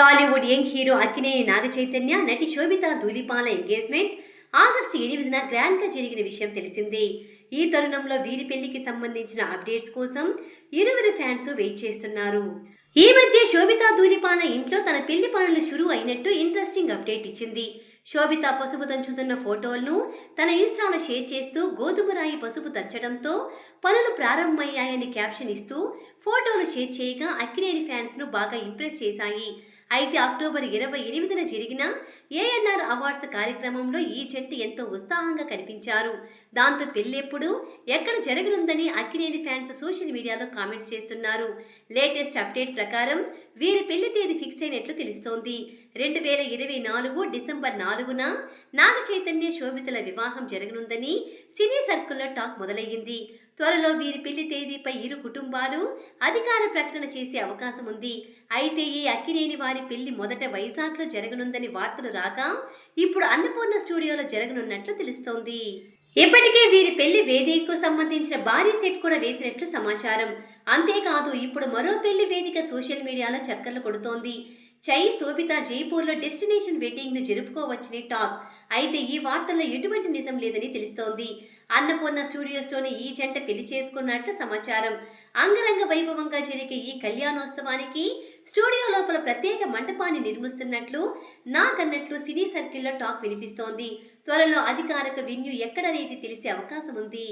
Tollywood young hero Akkineni Naga Chaitanya నటి Sobhita Dhulipala engagement August ఎనిమిదిన గ్రాండ్గా జరిగిన విషయం తెలిసిందే. ఈ తరుణంలో వీరి పెళ్ళికి సంబంధించిన అప్డేట్స్ కోసం ఇరువురు ఫ్యాన్స్ వెయిట్ చేస్తున్నారు. ఈ మధ్య శోభిత ధూలిపాల ఇంట్లో తన పెళ్ళి పనులు షురూ అయినట్టు ఇంట్రెస్టింగ్ అప్డేట్ ఇచ్చింది. శోభిత పసుపు దంచుతున్న ఫోటోలను తన ఇన్స్టాలో షేర్ చేస్తూ గోధుమరాయి పసుపు దంచడంతో పనులు ప్రారంభమయ్యాయని క్యాప్షన్ ఇస్తూ ఫోటోలు షేర్ చేయగా అక్కినేని ఫ్యాన్స్ను బాగా ఇంప్రెస్ చేశాయి. అయితే అక్టోబర్ ఇరవై ఎనిమిదిన జరిగిన ఏఎన్ఆర్ అవార్డ్స్ కార్యక్రమంలో ఈ జట్టు ఎంతో ఉత్సాహంగా కనిపించారు. దాంతో పెళ్ళెప్పుడు ఎక్కడ జరగనుందని అక్కినేని ఫ్యాన్స్ సోషల్ మీడియాలో కామెంట్స్ చేస్తున్నారు. లేటెస్ట్ అప్డేట్ ప్రకారం వీరి పెళ్ళి తేదీ ఫిక్స్ అయినట్లు తెలుస్తోంది. రెండు వేల ఇరవై నాలుగు డిసెంబర్ నాలుగున నాగ చైతన్య శోభితల వివాహం జరగనుందని సినీ సర్కిల్లో టాక్ మొదలయ్యింది. త్వరలో వీరి పెళ్ళి తేదీపై ఇరు కుటుంబాలు అధికార ప్రకటన చేసే అవకాశం ఉంది. అయితే ఈ అక్కినేని వారి పెళ్ళి మొదట వైజాగ్లో జరగనుందని వార్తలు రాగా ఇప్పుడు అన్నపూర్ణ స్టూడియోలో జరగనున్నట్లు తెలుస్తోంది. ఇప్పటికే వీరి పెళ్ళి వేదికకు సంబంధించిన భారీ సెట్ కూడా వేసినట్లు సమాచారం. అంతేకాదు ఇప్పుడు మరో పెళ్ళి వేదిక సోషల్ మీడియాలో చక్కర్లు కొడుతోంది. చై శోభిత జైపూర్లో డెస్టినేషన్ వెడ్డింగ్ను జరుపుకోవచ్చని టాక్. అయితే ఈ వార్తల్లో ఎటువంటి నిజం లేదని తెలుస్తోంది. అన్నపూర్ణ స్టూడియోస్లోని ఈ జంట పెళ్ళి చేసుకున్నట్లు సమాచారం. అంగరంగ వైభవంగా జరిగే ఈ కళ్యాణోత్సవానికి స్టూడియో లోపల ప్రత్యేక మంటపాన్ని నిర్మిస్తున్నట్లు నాకన్నట్లు సినీ సర్కిల్లో టాక్ వినిపిస్తోంది. త్వరలో అధికారిక వెన్యూ ఎక్కడనేది తెలిసే అవకాశం ఉంది.